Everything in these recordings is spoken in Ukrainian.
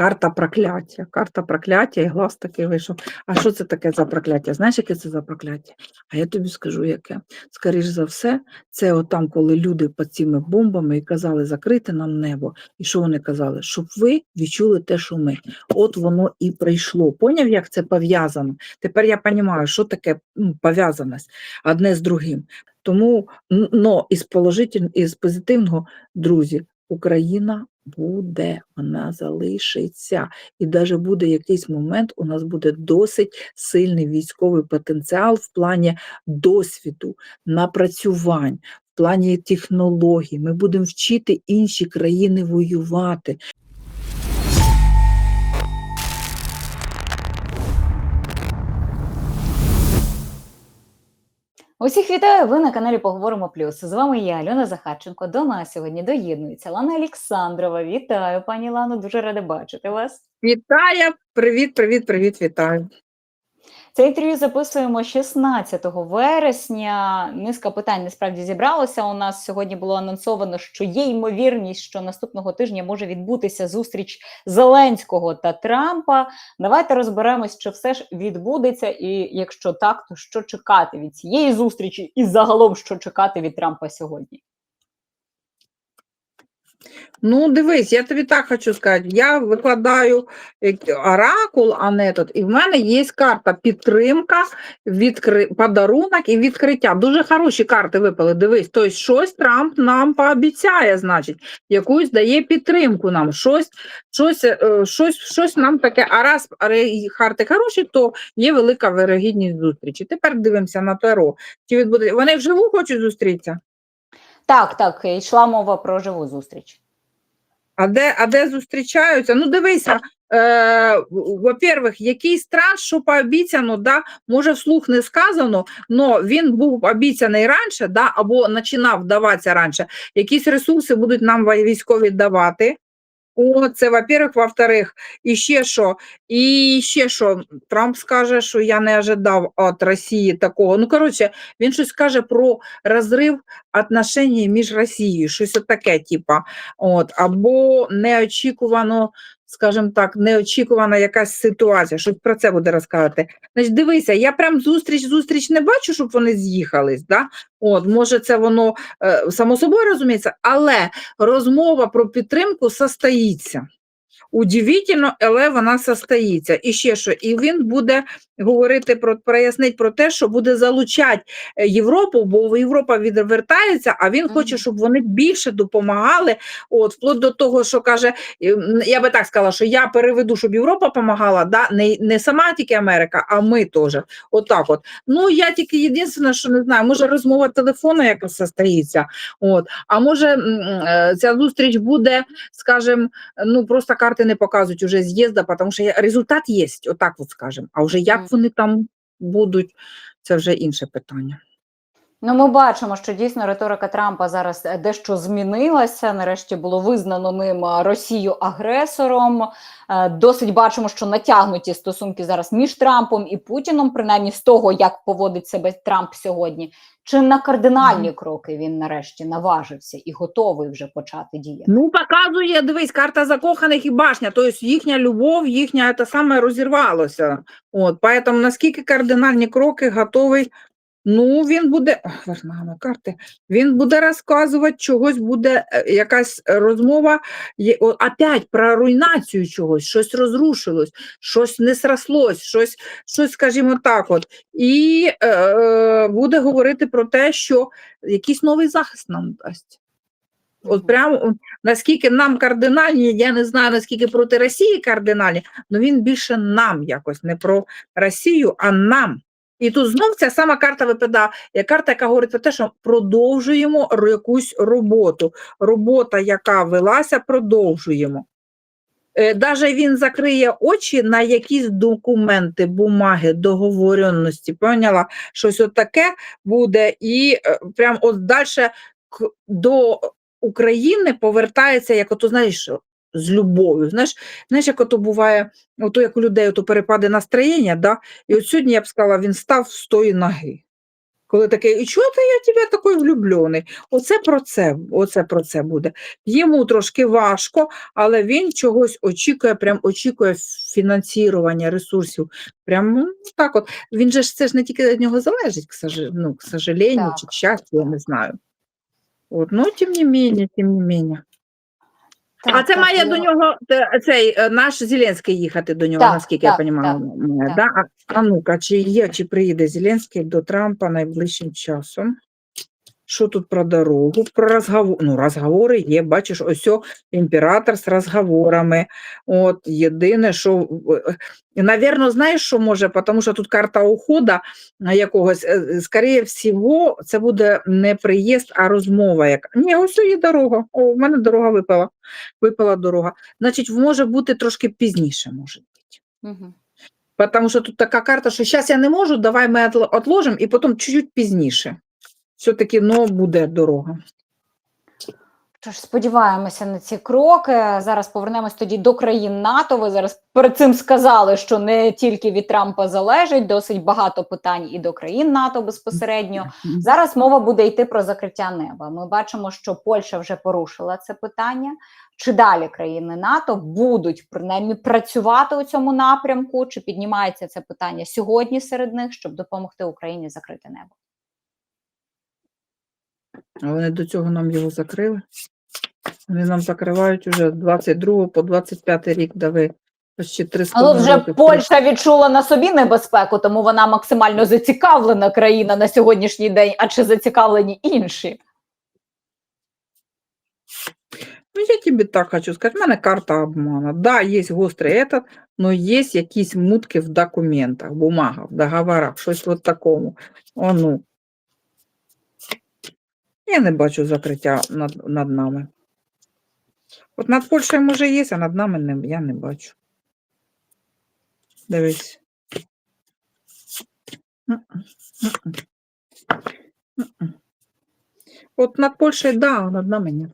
карта прокляття. Карта прокляття, і глаз такий вийшов. А що це таке за прокляття? Знаєш, яке це за прокляття? А я тобі скажу, яке. Скоріш за все, це отам, коли люди під цими бомбами і казали закрити нам небо. І що вони казали? Щоб ви відчули те, що ми. От воно і прийшло. Поняв, як це пов'язано? Тепер я розумію, що таке ну, пов'язаність одне з другим. Тому н- но із положитель, із позитивного, друзі, Україна буде, вона залишиться. І навіть буде якийсь момент, у нас буде досить сильний військовий потенціал в плані досвіду, напрацювань, в плані технологій. Ми будемо вчити інші країни воювати. Усіх вітаю! Ви на каналі Поговоримо Плюс. З вами я, Альона Захарченко. До нас сьогодні доєднується Лана Олександрова. Вітаю, пані Лано, дуже рада бачити вас. Вітаю! Привіт, привіт, привіт, вітаю. Це інтерв'ю записуємо 16 вересня. Низка питань насправді зібралося. У нас сьогодні було анонсовано, що є ймовірність, що наступного тижня може відбутися зустріч Зеленського та Трампа. Давайте розберемось, чи все ж відбудеться, і якщо так, то що чекати від цієї зустрічі, і загалом що чекати від Трампа сьогодні. Ну, дивись, я тобі так хочу сказати. Я викладаю е, оракул, а не тут, і в мене є карта підтримка, відкри... подарунок і відкриття. Дуже хороші карти випали. Дивись, тобто щось Трамп нам пообіцяє, значить, якусь дає підтримку нам, щось, щось, е, щось, щось нам таке. А раз карти хороші, то є велика вирогідність зустрічі. Тепер дивимося на Таро. Чи відбуде... Вони вживу хочуть зустрітися? Так, так, йшла мова про живу зустріч. А де, а де зустрічаються? Ну, дивися, е, во-первых, якийсь транш, що пообіцяно, да, може вслух не сказано, але він був обіцяний раніше, да, або починав даватися раніше. Якісь ресурси будуть нам військові давати. О, це, во-первых, во-вторых, і ще що, і ще що, Трамп скаже, що я не ожидав від Росії такого. Ну, коротше, він щось каже про розрив отношень між Росією, щось таке, типа. От, або неочікувано, скажімо так, неочікувана якась ситуація, Що про це буде розказувати. Значить, дивися, я прям зустріч, зустріч не бачу, щоб вони з'їхались. Да? От, може, це воно е, само собою розуміється, але розмова про підтримку состоїться. Удивительно, але вона состоїться. І ще що, і він буде говорити про прояснить про те, що буде залучати е, Європу, бо Європа відвертається, а він хоче, щоб вони більше допомагали. От вплоть до того, що каже, ем, я би так сказала, що я переведу, щоб Європа допомагала, да? не, не сама тільки Америка, а ми теж. Отак от. Ну я тільки єдине, що не знаю, може розмова телефону якось состоїться. От. А може е, ця зустріч буде, скажімо, ну просто карти не показують уже з'їзда, тому що результат є, отак от скажемо. А вже як вони там будуть, це вже інше питання. Ну, ми бачимо, що дійсно риторика Трампа зараз е, дещо змінилася. Нарешті було визнано ним е, Росію агресором. Е, Досить бачимо, що натягнуті стосунки зараз між Трампом і Путіном, принаймні з того, як поводить себе Трамп сьогодні. Чи на кардинальні кроки він нарешті наважився і готовий вже почати діяти? Ну, показує, дивись, карта закоханих і башня, тобто їхня любов, їхня це саме розірвалося. От, поэтому наскільки кардинальні кроки готовий, ну, він буде, ох, вернемо карти, він буде розказувати чогось, буде е, якась розмова, опять про руйнацію чогось, щось розрушилось, щось не срослось, щось, щось скажімо так от. І е, е, буде говорити про те, що якийсь новий захист нам дасть. От прямо наскільки нам кардинальні, я не знаю, наскільки проти Росії кардинальні, але він більше нам якось, не про Росію, а нам. І тут знов ця сама карта випадає, карта, яка говорить про те, що продовжуємо якусь роботу. Робота, яка велася, продовжуємо. Е, Даже він закриє очі на якісь документи, бумаги, договоренності. Поняла, щось от таке буде, і е, прям от далі до України повертається, як ото знаєш, з любов'ю. Знаєш, знаєш, як ото буває, ото як у людей ото перепади настроєння, да? і от сьогодні я б сказала, він став з тої ноги. Коли такий, і чого ти я тебе такий влюблений? Оце про це, оце про це буде. Йому трошки важко, але він чогось очікує, прям очікує фінансування ресурсів. Прям ну, так от. Він же ж це ж не тільки від нього залежить, к, сожа- ну, к сожалению, чи к щастю, я не знаю. От, ну, тим не менее, тим не менее. А це так, має до ну, нього те- цей е, наш Зеленський їхати до нього, Так, наскільки так, я розумію. так. А, а ну-ка, чи є, чи приїде Зеленський до Трампа найближчим часом? Що тут про дорогу? Про розговор. Ну, розговори є, бачиш, ось імператор з розговорами. От, єдине, що, е, навірно, знаєш, що може, тому що тут карта уходу якогось, е, скоріше всього, це буде не приїзд, а розмова. Яка. Ні, ось є дорога. О, в мене дорога випала. Випала дорога. Значить, може бути трошки пізніше, може. мгм. Потому що тут така карта, що зараз я не можу, давай ми отл- отложимо і потім чуть-чуть пізніше. Все-таки ну, буде дорога. Тож сподіваємося на ці кроки. Зараз повернемось тоді до країн НАТО. Ви зараз перед цим сказали, що не тільки від Трампа залежить, досить багато питань і до країн НАТО безпосередньо. Зараз мова буде йти про закриття неба. Ми бачимо, що Польща вже порушила це питання. Чи далі країни НАТО будуть принаймні працювати у цьому напрямку? Чи піднімається це питання сьогодні серед них, щоб допомогти Україні закрити небо? А вони до цього нам його закрили. Вони нам закривають уже з 22 по 25 рік дави. Почти 3,5 Але вже роки. Польща відчула на собі небезпеку, тому вона максимально зацікавлена країна на сьогоднішній день. А чи зацікавлені інші? Ну, я тобі так хочу сказати, в мене карта обмана. Да, є гострий этот, но є якісь мутки в документах, бумагах, договорах, щось от такому. О, ну. Я не бачу закриття над, над нами. От над Польщею може є, а над нами не, я не бачу. Дивись. От над Польщею, да, а над нами ні.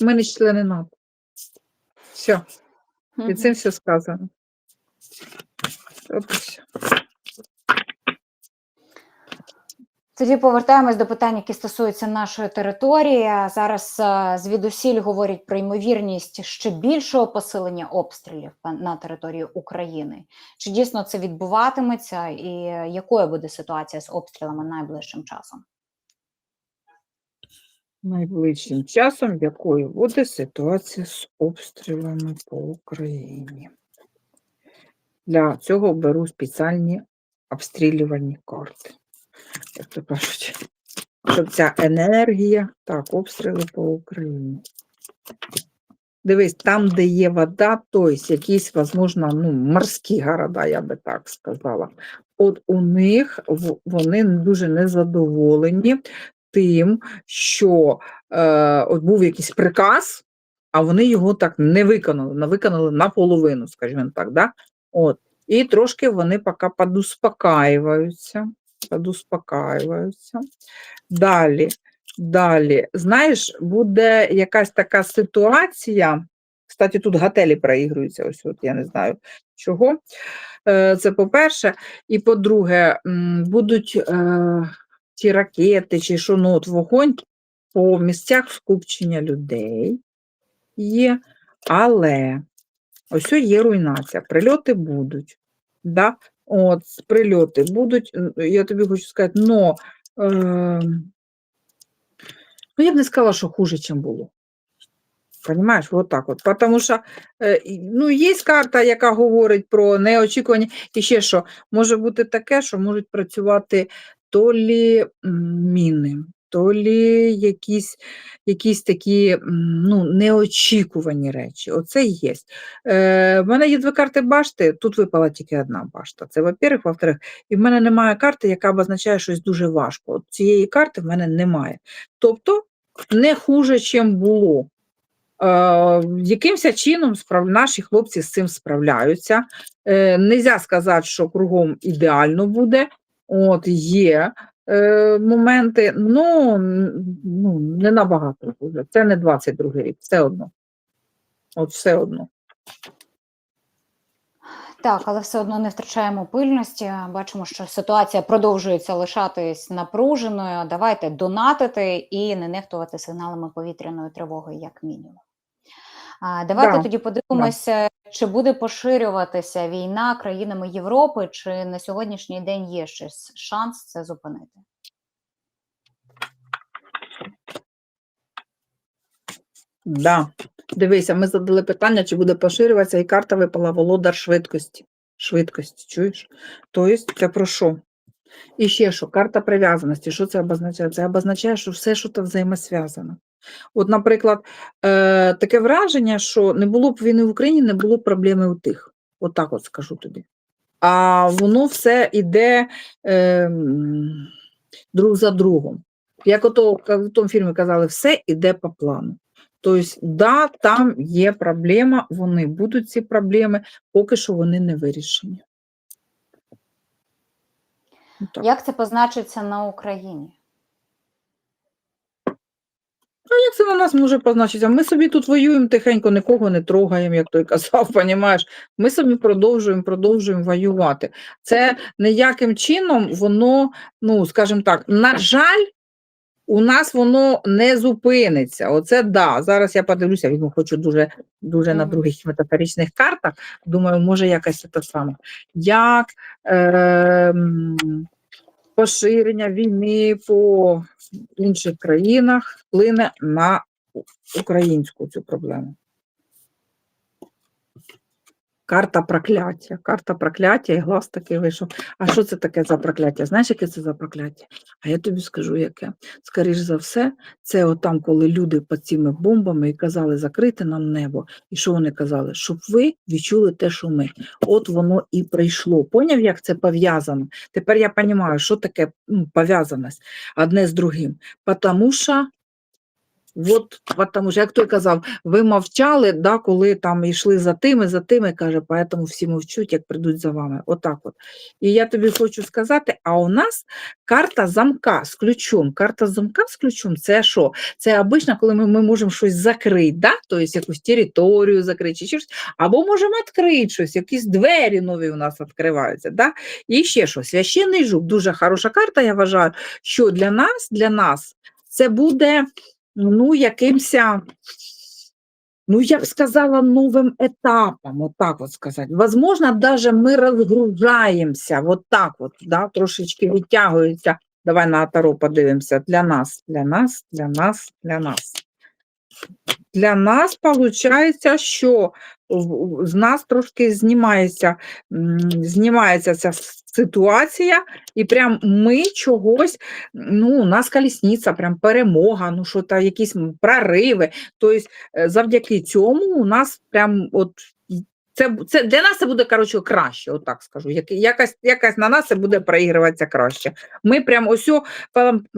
Ми не члени НАТО. Все. І цим все сказано. От і все. Тоді повертаємось до питань, які стосуються нашої території. Зараз е, звідусіль говорять про ймовірність ще більшого посилення обстрілів на території України. Чи дійсно це відбуватиметься, і якою буде ситуація з обстрілами найближчим часом? Найближчим часом, якою буде ситуація з обстрілами по Україні. Для цього беру спеціальні обстрілювальні карти. Як то кажуть, щоб ця енергія, так, обстріли по Україні. Дивись, там, де є вода, тобто якісь, можливо, ну, морські города, я би так сказала. От у них вони дуже незадоволені тим, що е, от був якийсь приказ, а вони його так не виконали, не виконали наполовину, скажімо так. Да? От. І трошки вони поки подуспокаюються, подуспокаюються. Далі, далі, знаєш, буде якась така ситуація. Кстати, тут готелі проігруються, ось от я не знаю чого. Е, Це по-перше. І по-друге, будуть е, ті ракети чи що, ну, от вогонь по місцях скупчення людей є, але ось є руйнація, прильоти будуть. Да? От, прильоти будуть, я тобі хочу сказати, но, е, ну, я б не сказала, що хуже, ніж було. Понимаєш, вот так от. Потому що е, ну, є карта, яка говорить про неочікування. І ще що, може бути таке, що можуть працювати то лі міни, то лі якісь, якісь такі ну, неочікувані речі. Оце є. Е, мене є дві карти башти, тут випала тільки одна башта. Це, во-первых, во-вторых, і в мене немає карти, яка обозначає щось дуже важко. От цієї карти в мене немає. Тобто не хуже, чим було. Е, якимось чином справ... наші хлопці з цим справляються. Е, нельзя сказати, що кругом ідеально буде. От є е, моменти, ну, ну не набагато буде. Це не 22 рік, все одно. От все одно. Так, але все одно не втрачаємо пильності. Бачимо, що ситуація продовжується лишатись напруженою. Давайте донатити і не нехтувати сигналами повітряної тривоги, як мінімум. Давайте Да, тоді подивимося, чи буде поширюватися війна країнами Європи, чи на сьогоднішній день є щось шанс це зупинити. Да. Дивися, ми задали питання, чи буде поширюватися, і карта випала володар швидкості. Швидкості, чуєш? Тобто, це про що? І ще що? Карта прив'язаності. Що це обозначає? Це обозначає, що все, що там взаємосв'язано. От, наприклад, е, таке враження, що не було б війни в Україні, не було б проблеми у тих. От так от скажу тобі. А воно все йде е, друг за другом. Як ото в тому фільмі казали, все йде по плану. Тобто, да, там є проблема, вони будуть ці проблеми, поки що вони не вирішені. Так. Як це позначиться на Україні? А як це на нас може позначитися? Ми собі тут воюємо тихенько, нікого не трогаємо, як той казав, понімаєш? Ми собі продовжуємо, продовжуємо воювати. Це ніяким чином воно, ну, скажімо так, на жаль, у нас воно не зупиниться. Оце да. Зараз я подивлюся, візьму, хочу дуже, дуже на других метафоричних картах. Думаю, може якась те саме. Як е, поширення війни по інших країнах вплине на українську цю проблему. Карта прокляття. Карта прокляття і глаз такий вийшов. А що це таке за прокляття? Знаєш, яке це за прокляття? А я тобі скажу, яке. Скоріш за все, це отам, коли люди під цими бомбами і казали закрити нам небо. І що вони казали? Щоб ви відчули те, що ми. От воно і прийшло. Поняв, як це пов'язано? Тепер я розумію, що таке ну, пов'язаність одне з другим. Потому що От, тому що, як той казав, ви мовчали, да, коли там йшли за тими, за тими, каже, поэтому всі мовчуть, як прийдуть за вами. Отак от. І я тобі хочу сказати, а у нас карта замка з ключом. Карта замка з ключом це що? Це обично, коли ми, ми можемо щось закрити, да? тобто якусь територію закрити, чи щось, або можемо відкрити щось, якісь двері нові у нас відкриваються. Да? І ще що, священний жук, дуже хороша карта, я вважаю, що для нас, для нас це буде ну, якимся, ну, я б сказала, новим етапом, от так от сказати. Возможно, даже ми розгружаємося, от так от, да, трошечки відтягується. Давай на Атаро подивимося. Для нас, для нас, для нас, для нас. Для нас виходить, що з нас трошки знімається, знімається ця ситуація, і прям ми чогось, ну, у нас колісниця, прям перемога, ну що та якісь прориви. Тобто, е, завдяки цьому у нас прям от. Це, це для нас це буде коротше краще, отак скажу. Як, якась, якась на нас це буде проігруватися краще. Ми прям ось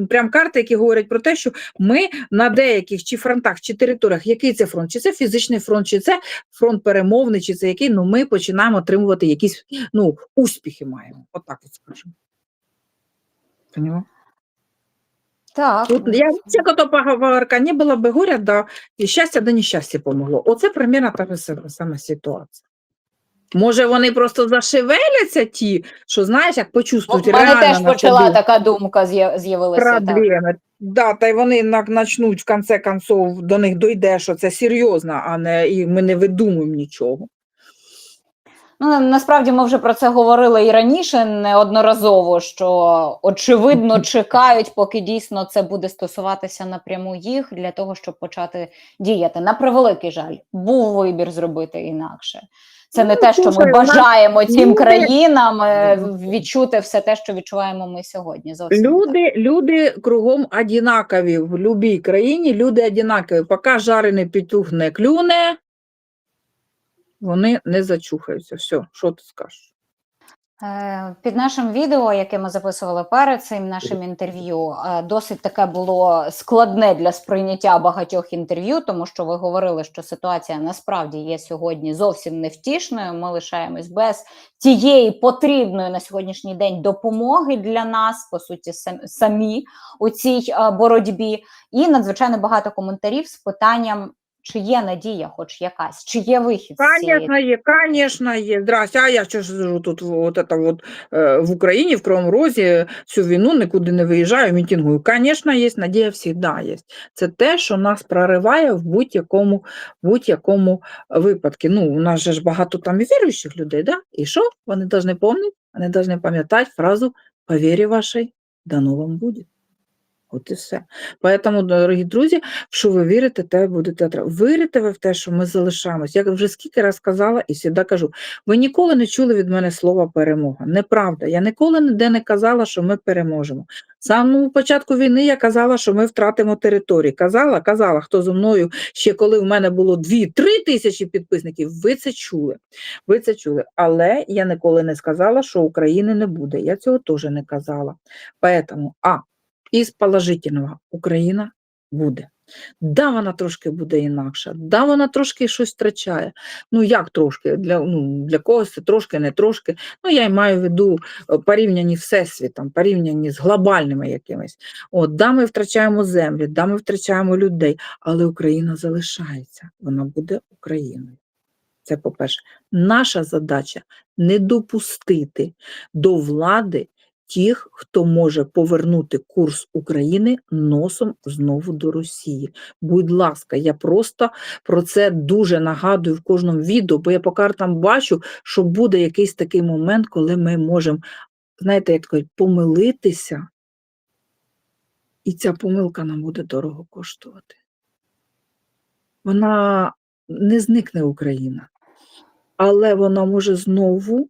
прям, карти, які говорять про те, що ми на деяких чи фронтах, чи територіях, який це фронт, чи це фізичний фронт, чи це фронт перемовний, чи це який, ну ми починаємо отримувати якісь ну, успіхи маємо. Отак от скажемо. Поняла? Так, Тут я як ото поговорка, не було би горя, да, і щастя до нещастя помогло. Оце примерно та сама ситуація. Може, вони просто зашевеляться ті, що знаєш, як у почувствують мене теж почала така думка з'явилася. Так. Да, та й вони начнуть в конце концов до них дойде, що це серйозно, а не і ми не видумуємо нічого. Ну, насправді ми вже про це говорили і раніше неодноразово, що очевидно чекають, поки дійсно це буде стосуватися напряму їх для того, щоб почати діяти. На превеликий жаль, був вибір зробити інакше. Це не Ну, те, що ми бажаємо цим країнам е, відчути все те, що відчуваємо ми сьогодні. Зовсім люди, так. Люди, люди кругом однакові в будь-якій країні, люди однакові. Поки жарений петух не клюне, вони не зачухаються. Все, що ти скажеш? Е, Під нашим відео, яке ми записували перед цим нашим інтерв'ю, е, досить таке було складне для сприйняття багатьох інтерв'ю, тому що ви говорили, що ситуація насправді є сьогодні зовсім невтішною. Ми лишаємось без тієї потрібної на сьогоднішній день допомоги для нас, по суті, самі у цій е, боротьбі. І надзвичайно багато коментарів з питанням. Чи є надія, хоч якась, чи є вихід з цієї Конечно, є, конечно, є. Здрасте, а я що ж тут вот это вот, е, в Україні, в Кривому Розі, всю війну нікуди не виїжджаю, мітингую. Конечно, є, надія завжди є. Це те, що нас прориває в будь-якому будь-якому випадку. Ну, у нас же ж багато там і віруючих людей, да? І що? Вони повинні пам'ятати, вони повинні пам'ятати фразу «По вірі вашій дано вам буде». От і все. Поэтому, дорогі друзі, що ви вірите, те будете отримувати. Вірите ви в те, що ми залишаємось. Я вже скільки раз казала і завжди кажу: ви ніколи не чули від мене слова перемога. Неправда. Я ніколи ніде не казала, що ми переможемо. З самого початку війни я казала, що ми втратимо території. Казала, казала, хто зі мною ще коли в мене було 2-3 тисячі підписників. Ви це чули. Ви це чули. Але я ніколи не сказала, що України не буде. Я цього теж не казала. Поэтому, а із положительного Україна буде. Да, вона трошки буде інакша, да, вона трошки щось втрачає. Ну, як трошки? Для, ну, для когось це трошки, не трошки. Ну, я й маю в виду е, порівняні всесвітом, порівняні з глобальними якимись. От, да, ми втрачаємо землі, да, ми втрачаємо людей, але Україна залишається, вона буде Україною. Це по-перше. Наша задача не допустити до влади тих, хто може повернути курс України носом знову до Росії. Будь ласка, я просто про це дуже нагадую в кожному відео, бо я поки там бачу, що буде якийсь такий момент, коли ми можемо, знаєте, як кажуть, помилитися, і ця помилка нам буде дорого коштувати. Вона не зникне Україна, але вона може знову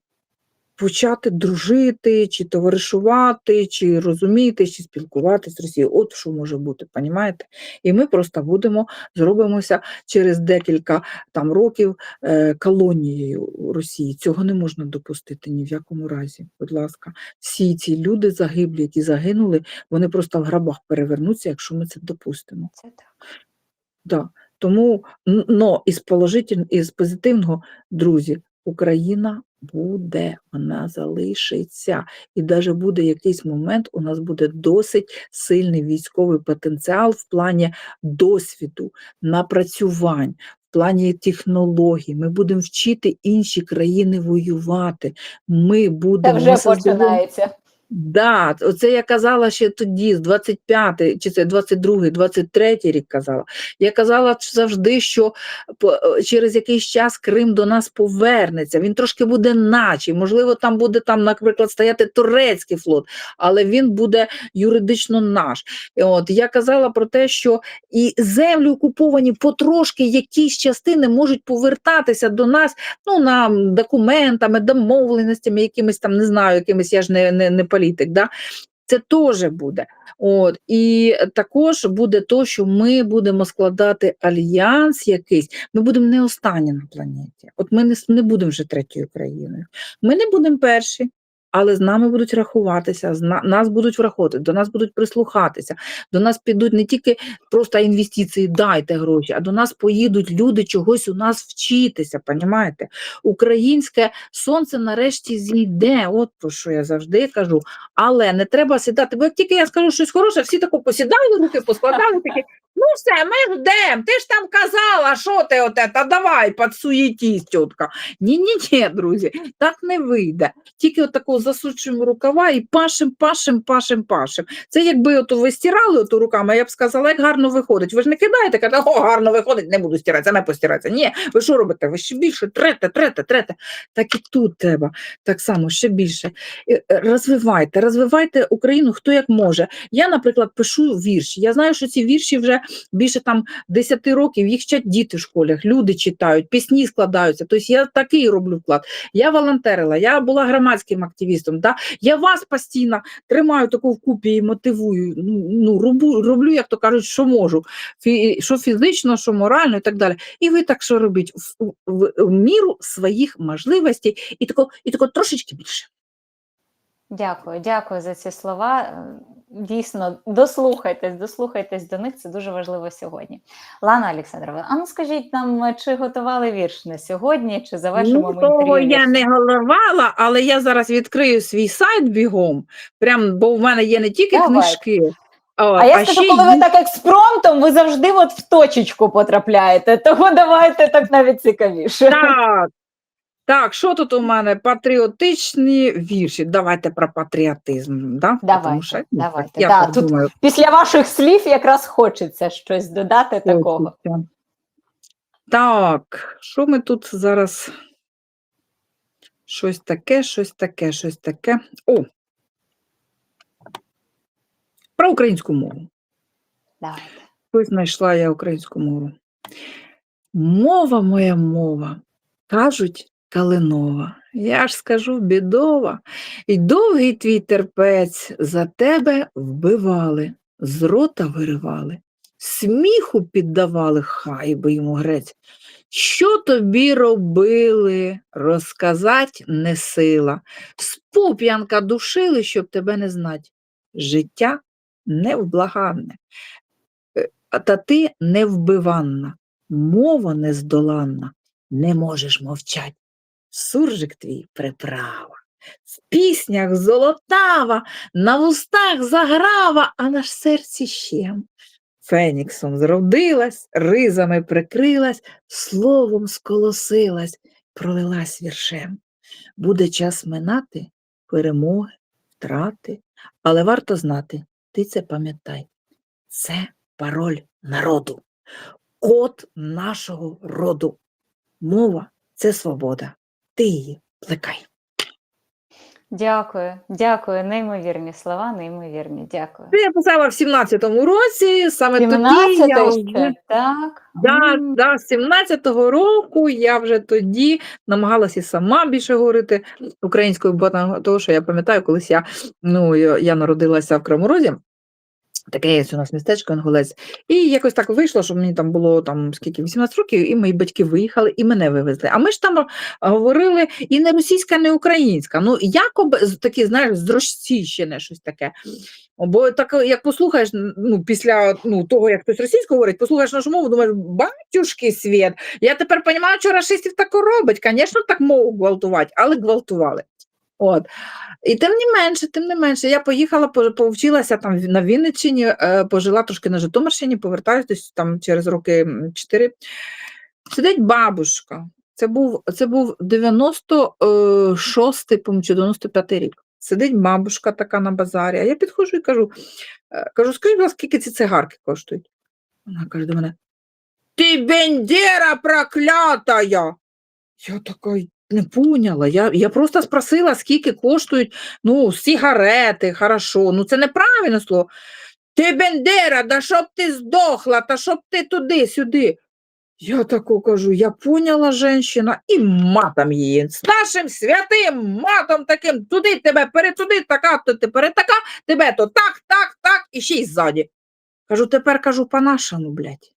почати дружити, чи товаришувати, чи розуміти, чи спілкуватися з Росією. От що може бути, понімаєте? І ми просто будемо, зробимося через декілька там років е, колонією Росії. Цього не можна допустити ні в якому разі. Будь ласка, всі ці люди загиблі, які загинули, вони просто в грабах перевернуться, якщо ми це допустимо. Це так. Да. Тому но із положительного, із позитивного, друзі, Україна буде, вона залишиться. І навіть буде якийсь момент, у нас буде досить сильний військовий потенціал в плані досвіду, напрацювань. В плані технологій, ми будемо вчити інші країни воювати. Ми Це будемо вже ми починається. Да, оце я казала ще тоді, з 25 чи це 22 23 рік казала. Я казала завжди, що е, через якийсь час Крим до нас повернеться. Він трошки буде наче. Можливо, там буде там, наприклад, стояти турецький флот, але він буде юридично наш. От я казала про те, що і землі окуповані потрошки, якісь частини можуть повертатися до нас ну, на документами, домовленостями, якимись там, не знаю, якимись, я ж не, не, не політик, да? це теж буде. От, і також буде то, що ми будемо складати альянс якийсь, ми будемо не останні на планеті. От ми не, не будемо вже третьою країною. Ми не будемо перші. Але з нами будуть рахуватися, з на- нас будуть враховувати, до нас будуть прислухатися, до нас підуть не тільки просто інвестиції, дайте гроші, а до нас поїдуть люди чогось у нас вчитися, понімаєте? Українське сонце нарешті зійде, от про що я завжди кажу. Але не треба сідати, бо як тільки я скажу щось хороше, всі тако посідали, руки поскладали, такі, ну все, ми ждемо, ти ж там казала, що ти оте, та давай, подсуєтісь, тітка. Ні-ні-ні, друзі, так не вийде. Тільки отако засучуємо рукава і пашем, пашем, пашем, пашем. Це якби ото ви стирали ото руками, я б сказала, як гарно виходить. Ви ж не кидаєте, кажете, о, гарно виходить, не буду стиратися, не постиратися. Ні, ви що робите? Ви ще більше трете, трете, трете. Так і тут треба так само, ще більше. Е, Розвивайте, розвивайте Україну хто як може. Я, наприклад, пишу вірші. Я знаю, що ці вірші вже більше там 10 років, їх вчать діти в школах, люди читають, пісні складаються. Тобто я такий роблю вклад. Я волонтерила, я була громадським активістом. Да? Я вас постійно тримаю таку вкупі і мотивую. Ну, ну роблю, роблю, як то кажуть, що можу. Фі, що фізично, що морально і так далі. І ви так що робіть в, в, в міру своїх можливостей і тако, і тако трошечки більше. Дякую, дякую за ці слова. Дійсно, дослухайтесь, дослухайтесь до них. Це дуже важливо сьогодні. Лана Олександровна, а ну скажіть нам, чи готували вірш на сьогодні, чи завершимо Ну, ми того інтерв'ю? я не головала, але я зараз відкрию свій сайт бігом, прям, бо в мене є не тільки Давай. книжки, От, А я скажу, коли ви так експромтом, ви завжди от в точечку потрапляєте. Тому давайте так навіть цікавіше. Так. Так, що тут у мене? Патріотичні вірші. Давайте про патріотизм. Да? Давайте, Тому що, ну, давайте. Я Да, так тут Після ваших слів якраз хочеться щось додати такого. Так, що ми тут зараз? Щось таке, щось таке, щось таке. О! Про українську мову. Давайте. Ось знайшла я українську мову. Мова моя мова, кажуть, калинова. Я ж скажу бідова. І довгий твій терпець за тебе вбивали, з рота виривали, сміху піддавали, хай би йому грець. Що тобі робили, розказать не сила. Спуп'янка душили, щоб тебе не знать. Життя невблаганне. Е, Та ти невбиванна, мова нездоланна, не можеш мовчать. Суржик твій приправа, в піснях золотава, на вустах заграва, а на серці щем. Феніксом зродилась, ризами прикрилась, словом сколосилась, пролилась віршем. Буде час минати перемоги, втрати, але варто знати, ти це пам'ятай. Це пароль народу, код нашого роду. Мова це свобода. Ти її плекай. Дякую, дякую. Неймовірні слова, неймовірні. Дякую. Це я писала в 17-му році, саме тоді 17 я вже, так? да, да, з 17-го року я вже тоді намагалася і сама більше говорити українською, бо того, що я пам'ятаю, колись я, ну, я, народилася в Кривому Розі, Таке є у нас містечко Анголець. І якось так вийшло, що мені там було там скільки 18 років, і мої батьки виїхали і мене вивезли. А ми ж там говорили і не російська, не українська. Ну, якоби такі, знаєш, зрощіщене щось таке. Бо так, як послухаєш, ну, після ну, того, як хтось російською говорить, послухаєш нашу мову, думаєш, батюшки світ. Я тепер розумію, що расистів так робить. Звісно, так мову гвалтувати, але гвалтували. От. І тим не менше, тим не менше, я поїхала, по- повчилася там на Вінниччині, е, пожила трошки на Житомирщині, повертаюся там через роки м, чотири. Сидить бабушка. Це був, це був 96-й, по-моєму, чи 95-й рік. Сидить бабушка така на базарі, а я підходжу і кажу, е, кажу, скажіть, будь ласка, скільки ці цигарки коштують? Вона каже до мене: Ти бендера проклятая! Я така не поняла. Я, я просто спросила, скільки коштують ну, сигарети, хорошо. Ну це неправильне слово. Ти бендера, да щоб ти здохла, та щоб ти туди-сюди. Я таку кажу, я поняла женщина, і матом її. З нашим святим матом таким, туди тебе, перетуди, така, то ти перетака, тебе то так, так, так, і ще й ззаді. Кажу, тепер кажу по-нашому, блядь.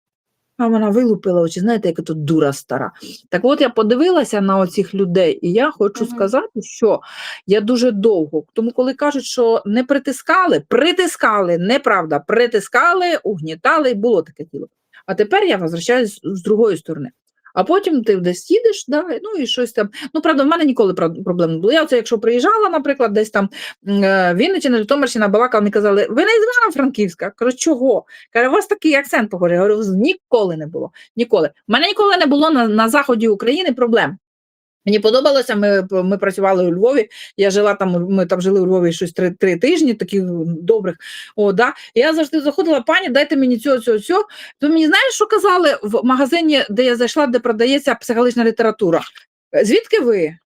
А вона вилупила очі, знаєте, яка тут дура стара. Так от я подивилася на оцих людей, і я хочу Мгм. сказати, що я дуже довго. Тому, коли кажуть, що не притискали, притискали, неправда, притискали, угнітали, було таке діло. А тепер я возвращаюсь з другої сторони. А потім ти десь їдеш, да, ну і щось там. Ну, правда, в мене ніколи проблем не було. Я оце, якщо приїжджала, наприклад, десь там е, Вінниччина, Житомирщина, балакав, вони казали, ви не з Івано-Франківська? Кажу, чого? Каже, у вас такий акцент. Я говорю, ніколи не було. Ніколи. У мене ніколи не було на, на заході України проблем. Мені подобалося, ми, ми працювали у Львові. Я жила там, ми там жили у Львові щось три, три тижні, таких добрих. О, да. І я завжди заходила, пані, дайте мені цього, цього, цього. То мені знаєш, що казали в магазині, де я зайшла, де продається психологічна література? «Е, Звідки ви?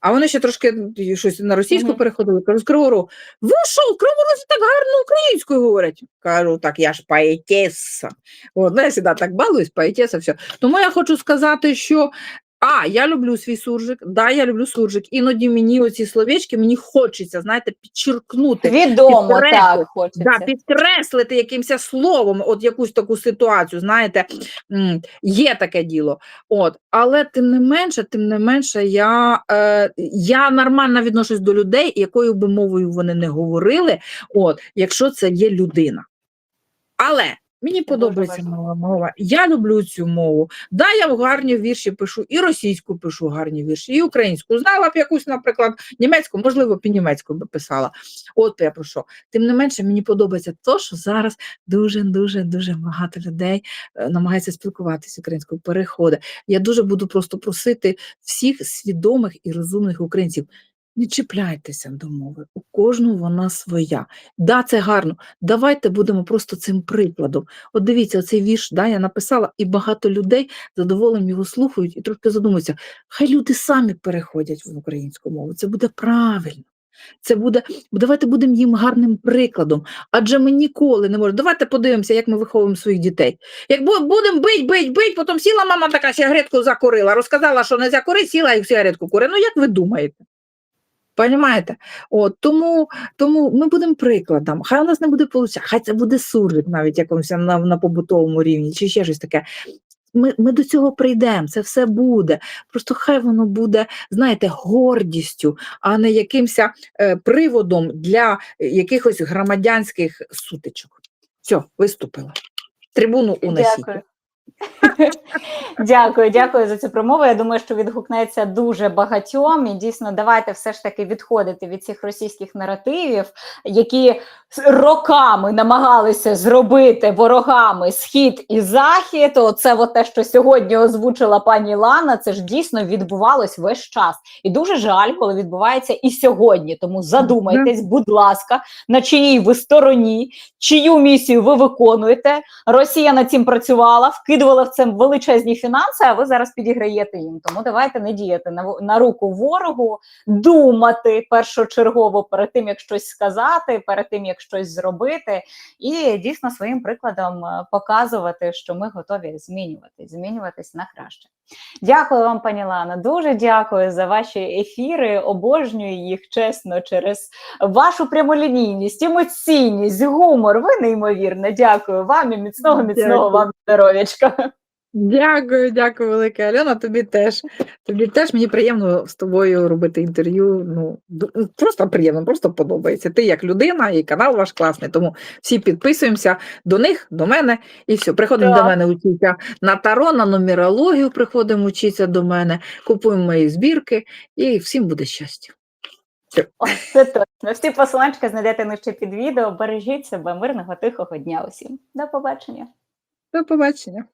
А вони ще трошки щось на російську Мгм. переходили. Кажу, з Кривого Рогу. Ви що, в Кривому так гарно українською говорять? Кажу, так я ж поетеса. От, ну, я завжди так балуюсь, поетеса, все. Тому я хочу сказати, що а, я люблю свій суржик, да, я люблю суржик. Іноді мені оці словечки, мені хочеться, знаєте, підчеркнути. Відомо підкреслити. так хочеться. Да, підкреслити якимось словом от якусь таку ситуацію, знаєте, є таке діло. От, але тим не менше, тим не менше, я, е, я нормально відношусь до людей, якою би мовою вони не говорили, от, якщо це є людина. Але Мені подобається мова мова. Я люблю цю мову. Да, я в гарні вірші пишу, і російську пишу гарні вірші, і українську. Знала б якусь, наприклад, німецьку, можливо, б і німецьку би писала. От я про що. Тим не менше, мені подобається те, що зараз дуже, дуже, дуже багато людей е, намагається спілкуватися українською, переходить. Я дуже буду просто просити всіх свідомих і розумних українців. Не чіпляйтеся до мови, у кожного вона своя. Да, це гарно. Давайте будемо просто цим прикладом. От дивіться, оцей вірш, да, я написала, і багато людей задоволені його слухають і трошки задумуються. Хай люди самі переходять в українську мову. Це буде правильно. Це буде, давайте будемо їм гарним прикладом. Адже ми ніколи не можемо. Давайте подивимося, як ми виховуємо своїх дітей. Як будемо бить, бить, бить, потім сіла мама така сигаретку закурила, розказала, що не закури, сіла і сигаретку кури. Ну як ви думаєте? Понімаєте? От, тому, тому ми будемо прикладом. Хай у нас не буде получати, хай це буде суржик навіть якомусь на, на побутовому рівні, чи ще щось таке. Ми, ми до цього прийдемо, це все буде. Просто хай воно буде, знаєте, гордістю, а не якимось е, приводом для якихось громадянських сутичок. Все, виступила. Трибуну унесіть. Дякую. Дякую, дякую за цю промову. Я думаю, що відгукнеться дуже багатьом. І дійсно, давайте все ж таки відходити від цих російських наративів, які роками намагалися зробити ворогами схід і захід. Оце от те, що сьогодні озвучила пані Лана. Це ж дійсно відбувалось весь час. І дуже жаль, коли відбувається і сьогодні. Тому задумайтесь, будь ласка, на чиїй ви стороні, чию місію ви виконуєте. Росія над цим працювала, вкидувала в це величезні фінанси, а ви зараз підіграєте їм. Тому давайте не діяти на, на руку ворогу, думати першочергово перед тим, як щось сказати, перед тим як щось зробити, і дійсно своїм прикладом е, показувати, що ми готові змінюватись, змінюватись на краще. Дякую вам, пані Лана. Дуже дякую за ваші ефіри. Обожнюю їх чесно через вашу прямолінійність, емоційність, гумор. Ви неймовірно. Дякую вам і міцного, міцного Дякую. вам здоров'ячка. Дякую, дякую, велике Альона. Тобі теж. Тобі теж мені приємно з тобою робити інтерв'ю. Ну ну, просто приємно, просто подобається. Ти як людина, і канал ваш класний. Тому всі підписуємося до них, до мене, і все. Приходимо до мене учитися на таро, на нумерологію. Приходимо вчитися до мене, купуємо мої збірки, і всім буде щастя. Це точно. Всі посиланчики знайдете нижче під відео. Бережіть себе, мирного, тихого дня усім. До побачення. До побачення.